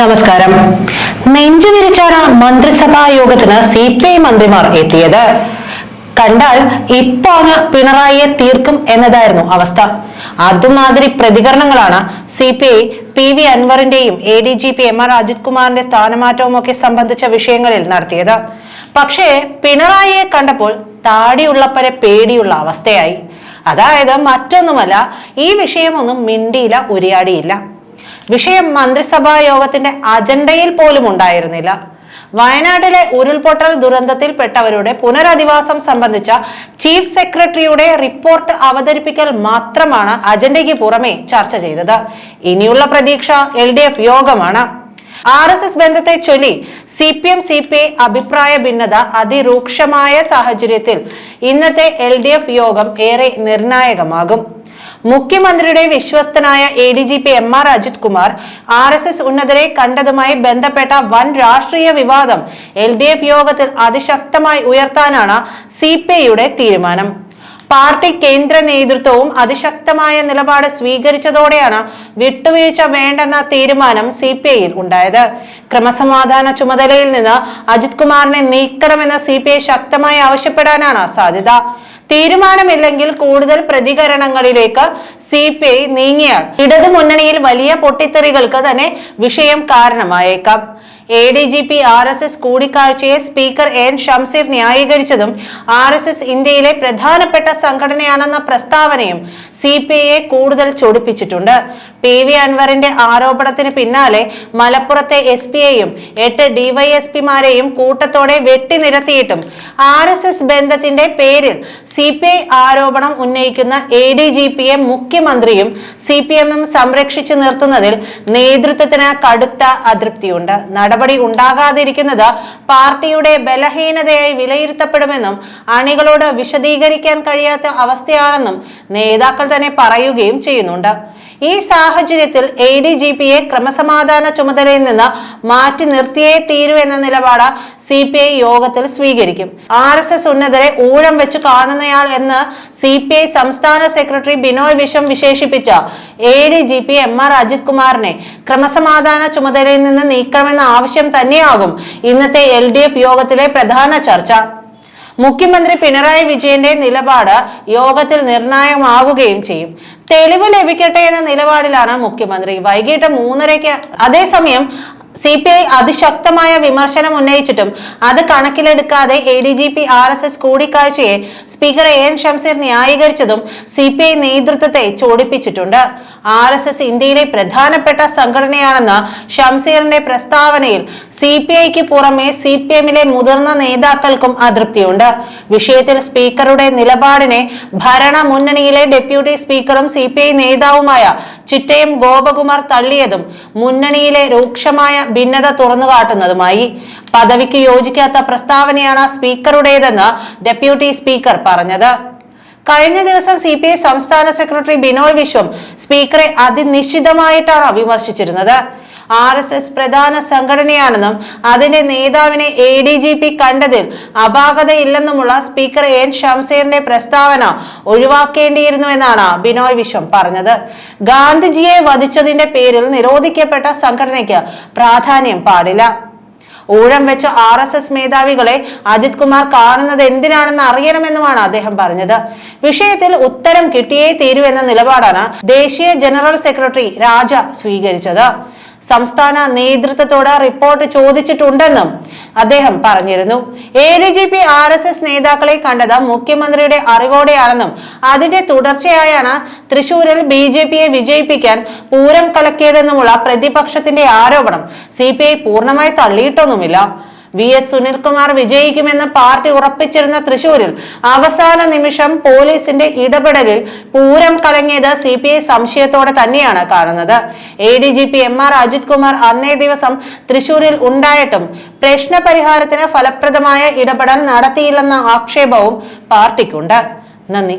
നമസ്കാരം. നെഞ്ചുവിരിച്ചാണ് മന്ത്രിസഭാ യോഗത്തിന് സി പി ഐ മന്ത്രിമാർ എത്തിയത്. കണ്ടാൽ ഇപ്പൊ അങ്ങ് പിണറായിയെ തീർക്കും എന്നതായിരുന്നു അവസ്ഥ. അതുമാതിരി പ്രതികരണങ്ങളാണ് C P I P V അൻവറിന്റെയും A D G P M R Ajith കുമാറിന്റെ സ്ഥാനമാറ്റവും ഒക്കെ സംബന്ധിച്ച വിഷയങ്ങളിൽ നടത്തിയത്. പക്ഷേ പിണറായിയെ കണ്ടപ്പോൾ താടിയുള്ളപ്പരെ പേടിയുള്ള അവസ്ഥയായി. അതായത് മറ്റൊന്നുമല്ല ഈ വിഷയമൊന്നും മിണ്ടിയില്ല ഉരിയാടിയില്ല. വിഷയം മന്ത്രിസഭാ യോഗത്തിന്റെ അജണ്ടയിൽ പോലും ഉണ്ടായിരുന്നില്ല. വയനാട്ടിലെ ഉരുൾപൊട്ടൽ ദുരന്തത്തിൽപ്പെട്ടവരുടെ പുനരധിവാസം സംബന്ധിച്ച ചീഫ് സെക്രട്ടറിയുടെ റിപ്പോർട്ട് അവതരിപ്പിക്കൽ മാത്രമാണ് അജണ്ടയ്ക്ക് പുറമെ ചർച്ച ചെയ്തത്. ഇനിയുള്ള പ്രതീക്ഷ എൽ യോഗമാണ്. ആർ എസ് എസ് ബന്ധത്തെ ചൊല്ലി C P M C P I അഭിപ്രായ ഭിന്നത അതിരൂക്ഷമായ സാഹചര്യത്തിൽ ഇന്നത്തെ എൽ ഡി എഫ് യോഗം ഏറെ നിർണായകമാകും. മുഖ്യമന്ത്രിയുടെ വിശ്വസ്തനായ A D G P M R Ajith Kumar R S S ഉന്നതരെ കണ്ടതുമായി ബന്ധപ്പെട്ട വൻ രാഷ്ട്രീയ വിവാദം എൽ ഡി എഫ് യോഗത്തിൽ അതിശക്തമായി ഉയർത്താനാണ് സി പി ഐയുടെ തീരുമാനം. പാർട്ടി കേന്ദ്ര നേതൃത്വവും അതിശക്തമായ നിലപാട് സ്വീകരിച്ചതോടെയാണ് വിട്ടുവീഴ്ച വേണ്ടെന്ന തീരുമാനം സി പി ഐയിൽ ഉണ്ടായത്. ക്രമസമാധാന ചുമതലയിൽ നിന്ന് അജിത് കുമാറിനെ നീക്കണമെന്ന് സി പി ഐ ശക്തമായി ആവശ്യപ്പെടാനാണ് സാധ്യത. തീരുമാനമില്ലെങ്കിൽ കൂടുതൽ പ്രതികരണങ്ങളിലേക്ക് സി പി ഐ നീങ്ങിയാൽ ഇടതുമുന്നണിയിൽ വലിയ പൊട്ടിത്തെറികൾക്ക് തന്നെ വിഷയം കാരണമായേക്കാം. A D G P R S S കൂടിക്കാഴ്ചയെ speaker N Shamseer ന്യായീകരിച്ചതും ആർ എസ് എസ് ഇന്ത്യയിലെ പ്രധാനപ്പെട്ട സംഘടനയാണെന്ന പ്രസ്താവനയും സി പി ഐയെ കൂടുതൽ ചൊടിപ്പിച്ചിട്ടുണ്ട്. പി വി അൻവറിന്റെ ആരോപണത്തിന് പിന്നാലെ മലപ്പുറത്തെ എസ് പി ഐയും എട്ട് ഡിവൈഎസ്പിമാരെയും കൂട്ടത്തോടെ വെട്ടിനിരത്തിയിട്ടും ആർ എസ് എസ് ബന്ധത്തിന്റെ പേരിൽ സി പി ഐ ആരോപണം ഉന്നയിക്കുന്ന എ ഡി ജി പിയെ മുഖ്യമന്ത്രിയും സി പി എമ്മും സംരക്ഷിച്ചു നിർത്തുന്നതിൽ നേതൃത്വത്തിന് കടുത്ത അതൃപ്തിയുണ്ട്. നടപടി ഉണ്ടാകാതിരിക്കുന്നത് പാർട്ടിയുടെ ബലഹീനതയായി വിലയിരുത്തപ്പെടുമെന്നും അണികളോട് വിശദീകരിക്കാൻ കഴിയാത്ത അവസ്ഥയാണെന്നും നേതാക്കൾ തന്നെ പറയുകയും ചെയ്യുന്നുണ്ട്. ഈ സാഹചര്യത്തിൽ എ ഡി ജി പിയെ ക്രമസമാധാന ചുമതലയിൽ നിന്ന് മാറ്റി നിർത്തിയേ തീരൂ എന്ന നിലപാട് സി പി ഐ യോഗത്തിൽ സ്വീകരിക്കും. ആർ എസ് എസ് ഉന്നതരെ ഊഴം വെച്ച് കാണുന്നയാൾ എന്ന് സി പി ഐ സംസ്ഥാന സെക്രട്ടറി ബിനോയ് വിശ്വം വിശേഷിപ്പിച്ച A D G P M R Ajith കുമാറിനെ ക്രമസമാധാന ചുമതലയിൽ നിന്ന് നീക്കണമെന്ന ആവശ്യം തന്നെയാകും ഇന്നത്തെ എൽ ഡി എഫ് യോഗത്തിലെ പ്രധാന ചർച്ച. മുഖ്യമന്ത്രി പിണറായി വിജയന്റെ നിലപാട് യോഗത്തിൽ നിർണായകമാവുകയും ചെയ്യും. തെളിവ് ലഭിക്കട്ടെ എന്ന നിലപാടിലാണ് മുഖ്യമന്ത്രി. വൈകിട്ട് മൂന്നരയ്ക്ക് അതേസമയം സി പി ഐ അതിശക്തമായ വിമർശനം ഉന്നയിച്ചിട്ടും അത് കണക്കിലെടുക്കാതെ A D G P R S S കൂടിക്കാഴ്ചയെ speaker A N Shamseer ന്യായീകരിച്ചതും സി പി ഐ നേതൃത്വത്തെ ചോടിപ്പിച്ചിട്ടുണ്ട്. ആർ എസ് എസ് ഇന്ത്യയിലെ പ്രധാനപ്പെട്ട സംഘടനയാണെന്ന ഷംസീറിന്റെ പ്രസ്താവനയിൽ സി പി ഐക്ക് പുറമെ സി പി എമ്മിലെ മുതിർന്ന നേതാക്കൾക്കും അതൃപ്തിയുണ്ട്. വിഷയത്തിൽ സ്പീക്കറുടെ നിലപാടിനെ ഭരണ മുന്നണിയിലെ ഡെപ്യൂട്ടി സ്പീക്കറും സി പി ഐ നേതാവുമായ ചിറ്റയം ഗോപകുമാർ തള്ളിയതും മുന്നണിയിലെ രൂക്ഷമായ ഭിന്നത തുറന്നു കാട്ടുന്നതുമായി പദവിക്ക് യോജിക്കാത്ത പ്രസ്താവനയാണ് സ്പീക്കറുടേതെന്ന് ഡെപ്യൂട്ടി സ്പീക്കർ പറഞ്ഞത്. കഴിഞ്ഞ ദിവസം സി പി ഐ സംസ്ഥാന സെക്രട്ടറി ബിനോയ് വിശ്വം സ്പീക്കറെ അതിനിശ്ചിതമായിട്ടാണ് വിമർശിച്ചിരുന്നത്. ആർ എസ് എസ് പ്രധാന സംഘടനയാണെന്നും അതിന്റെ നേതാവിനെ എ ഡി ജി പി കണ്ടതിൽ അപാകതയില്ലെന്നുമുള്ള സ്പീക്കർ എൻ ഷംസീറിന്റെ പ്രസ്താവന ഒഴിവാക്കേണ്ടിയിരുന്നുവെന്നാണ് ബിനോയ് വിശ്വം പറഞ്ഞത്. ഗാന്ധിജിയെ വധിച്ചതിന്റെ പേരിൽ നിരോധിക്കപ്പെട്ട സംഘടനയ്ക്ക് പ്രാധാന്യം പാടില്ല. ഊഴം വെച്ച ആർ എസ് എസ് മേധാവികളെ അജിത് കുമാർ കാണുന്നത് എന്തിനാണെന്ന് അറിയണമെന്നുമാണ് അദ്ദേഹം പറഞ്ഞത്. വിഷയത്തിൽ ഉത്തരം കിട്ടിയേ തീരൂ എന്ന നിലപാടാണ് ദേശീയ ജനറൽ സെക്രട്ടറി രാജ സ്വീകരിച്ചത്. സംസ്ഥാന നേതൃത്വത്തോട് റിപ്പോർട്ട് ചോദിച്ചിട്ടുണ്ടെന്നും അദ്ദേഹം പറഞ്ഞിരുന്നു. A D G P R S S നേതാക്കളെ കണ്ടത് മുഖ്യമന്ത്രിയുടെ അറിവോടെയാണെന്നും അതിന്റെ തുടർച്ചയായാണ് തൃശൂരിൽ ബി ജെ പിയെ വിജയിപ്പിക്കാൻ പൂരം കലക്കിയതെന്നുമുള്ള പ്രതിപക്ഷത്തിന്റെ ആരോപണം സി പി ഐ പൂർണമായി തള്ളിയിട്ടൊന്നുമില്ല. വി എസ് സുനിൽകുമാർ വിജയിക്കുമെന്ന് പാർട്ടി ഉറപ്പിച്ചിരുന്ന തൃശൂരിൽ അവസാന നിമിഷം പോലീസിന്റെ ഇടപെടലിൽ പൂരം കലങ്ങിയത് സി പി ഐ സംശയത്തോടെ തന്നെയാണ് കാണുന്നത്. A D G P M R Ajith Kumar അന്നേ ദിവസം തൃശൂരിൽ ഉണ്ടായിട്ടും പ്രശ്നപരിഹാരത്തിന് ഫലപ്രദമായ ഇടപെടൽ നടത്തിയില്ലെന്ന ആക്ഷേപവും പാർട്ടിക്കുണ്ട്. നന്ദി.